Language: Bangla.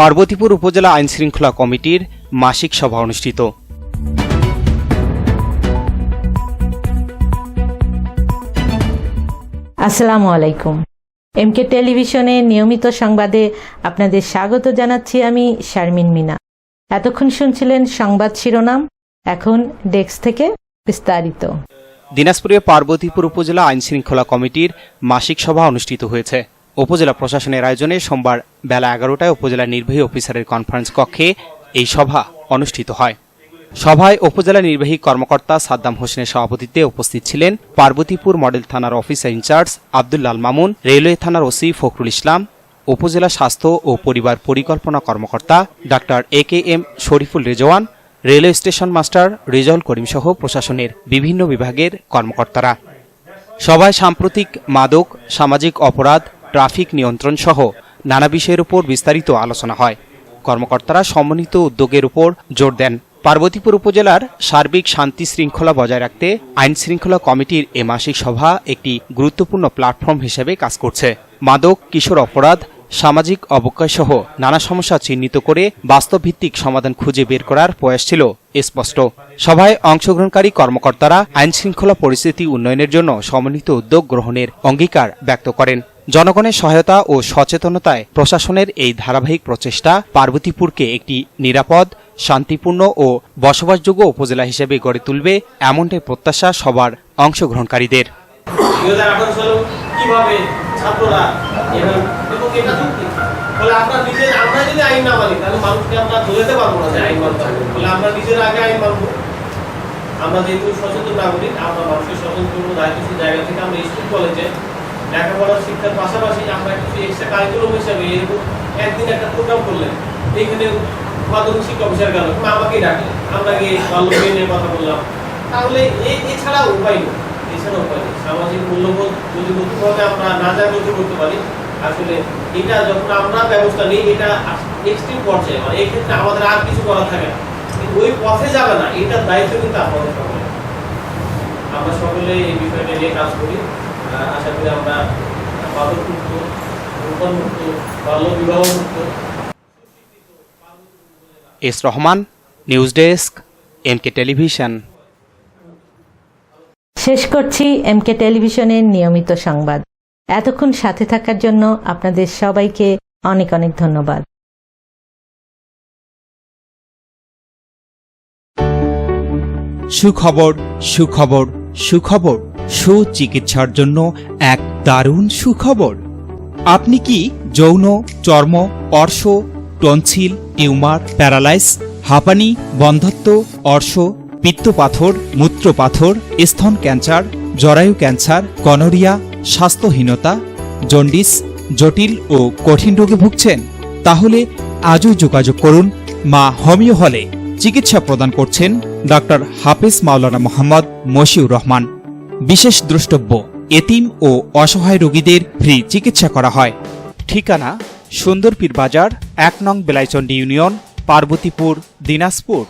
পার্বতীপুর উপজেলা আইনশৃঙ্খলা কমিটির মাসিক সভা অনুষ্ঠিত। আসসালামু আলাইকুম। এমকে টেলিভিশনে নিয়মিত সংবাদে আপনাদের স্বাগত জানাচ্ছি আমি শারমিন মিনা। এতক্ষণ শুনছিলেন সংবাদ শিরোনাম এখন ডেস্ক থেকে বিস্তারিত। দিনাজপুরে পার্বতীপুর উপজেলা আইনশৃঙ্খলা কমিটির মাসিক সভা অনুষ্ঠিত হয়েছে। উপজেলা প্রশাসনের আয়োজনে সোমবার বেলা এগারোটায় উপজেলা নির্বাহী অফিসারের কনফারেন্স কক্ষে এই সভা অনুষ্ঠিত হয়। সভায় উপজেলা নির্বাহী কর্মকর্তা সাদ্দাম হোসেনের সভাপতিত্বে উপস্থিত ছিলেন পার্বতীপুর মডেল থানার officer in charge Abdullal Mamun, railway থানার ওসি ফখরুল ইসলাম, উপজেলা স্বাস্থ্য ও পরিবার পরিকল্পনা কর্মকর্তা doctor A K M Shariful Rezwan, railway station master Rezal Karim সহ প্রশাসনের বিভিন্ন বিভাগের কর্মকর্তারা। সভায় সাম্প্রতিক মাদক, সামাজিক অপরাধ ট্রাফিক নিয়ন্ত্রণ সহ নানা বিষয়ের উপর বিস্তারিত আলোচনা হয়। কর্মকর্তারা সমন্বিত উদ্যোগের উপর জোর দেন। পার্বতীপুর উপজেলার সার্বিক শান্তি শৃঙ্খলা বজায় রাখতে আইন শৃঙ্খলা কমিটির এ মাসিক সভা একটি গুরুত্বপূর্ণ প্ল্যাটফর্ম হিসেবে কাজ করছে। মাদক, কিশোর অপরাধ, সামাজিক অবক্ষয় সহ নানা সমস্যা চিহ্নিত করে বাস্তবভিত্তিক সমাধান খুঁজে বের করার প্রয়াস ছিল স্পষ্ট। সভায় অংশগ্রহণকারী কর্মকর্তারা আইন শৃঙ্খলা পরিস্থিতি উন্নয়নের জন্য সমন্বিত উদ্যোগ গ্রহণের অঙ্গীকার ব্যক্ত করেন। জনগণের সহায়তা ও সচেতনতায় প্রশাসনের এই ধারাবাহিক প্রচেষ্টা পার্বতীপুরকে একটি নিরাপদ, শান্তিপূর্ণ ও বসবাসযোগ্য উপজেলা হিসেবে গড়ে তুলবে এমনটাই প্রত্যাশা সবার অংশগ্রহণকারীদের। আমরা যেহেতু সচেতন নাগরিক, আমরা মানুষের সচেতন জায়গা থেকে আমরা স্কুল, কলেজে লেখাপড়া শিক্ষার পাশাপাশি আমরা কিছু এক্সট্রা কারিকুলাম হিসাবে এরকম একদিন একটা প্রোগ্রাম করলেন। এইখানে মাধ্যমিক শিক্ষা অফিসার গেল কিংবা আমাকেই ডাকলেন আমরা গিয়ে বাল্য নিয়ে কথা বললাম। তাহলে এ- এছাড়া উপায় নেই। এছাড়া উপায় নেই। সামাজিক মূল্যবোধ যদি নতুনভাবে আমরা না জাগ্রত করতে পারি, আসলে এটা যখন আমরা ব্যবস্থা নিই, এটা এক্সট্রিম পর্যায়ে মানে এই ক্ষেত্রে আমাদের আর কিছু করা থাকে না। ওই পথে যাবে না, এটার দায়িত্ব কিন্তু আমাদের সকলে আমরা সকলে এই বিষয়টা নিয়ে কাজ করি। আশা করি আমরা মাদক মুক্ত রূপন বাল্য বিবাহ S Rahman news desk MK television. শেষ করছি এমকে টেলিভিশনের নিয়মিত সংবাদ। এতক্ষণ সাথে থাকার জন্য আপনাদের সবাইকে অনেক অনেক ধন্যবাদ। সুখবর সুখবর সুখবর। সুচিকিৎসার জন্য এক দারুণ সুখবর। আপনি কি যৌন, চর্ম, অর্শ টনসিল টিউমার প্যারালাইস হাঁপানি, বন্ধত্ব, অর্শ, পিত্তপাথর, মূত্রপাথর, স্তন ক্যান্সার, জরায়ু ক্যান্সার গনোরিয়া স্বাস্থ্যহীনতা, জন্ডিস, জটিল ও কঠিন রোগে ভুগছেন? তাহলে আজই যোগাযোগ করুন মা হোমিও হলে। চিকিৎসা প্রদান করছেন ডক্টর হাফিজ মাওলানা মোহাম্মদ মশিউর রহমান। বিশেষ দ্রষ্টব্য, এতিম ও অসহায় রোগীদের ফ্রি চিকিৎসা করা হয়। ঠিকানা, সুন্দরপীর বাজার, এক নং বেলাইচন্ডী ইউনিয়ন, পার্বতীপুর, দিনাজপুর।